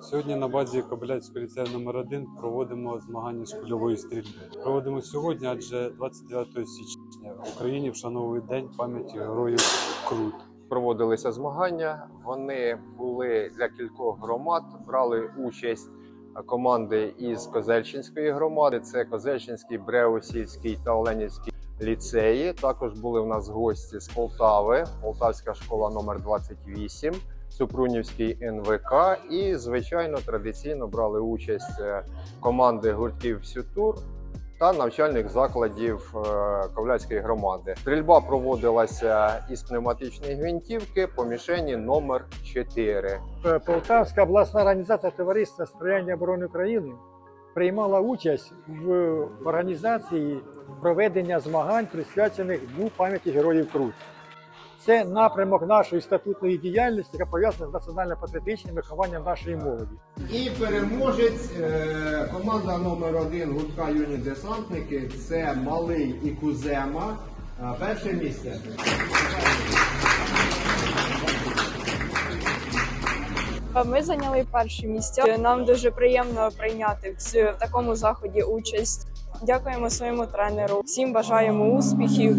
Сьогодні на базі Кобиляцького ліцею номер 1 проводимо змагання з кульової стрільби. Проводимо сьогодні, адже 29 січня в Україні вшановують День пам'яті героїв Крут. проводилися змагання. Вони були для кількох громад, брали участь команди із Козельщинської громади. Це Козельщинський, Бреосільський та Оленівський ліцеї. Також були в нас гості з Полтави, Полтавська школа номер 28, Супрунівський НВК. І, звичайно, традиційно брали участь е, команди гуртків Сютур та навчальних закладів е, Ковляцької громади. Стрільба проводилася із пневматичної гвинтівки по мішені номер 4. Е, Полтавська обласна організація Товариства сприяння оборони України приймала участь в організації проведення змагань, присвячених Дню пам'яті героїв Крут. Це напрямок нашої статутної діяльності, яка пов'язана з національно-патріотичним вихованням нашої молоді. І переможець е, команда номер один гуртка юні десантники це Малий і Кузема. Перше місце. Ми зайняли перше місце. Нам дуже приємно прийняти в такому заході участь. Дякуємо своєму тренеру. Всім бажаємо успіхів.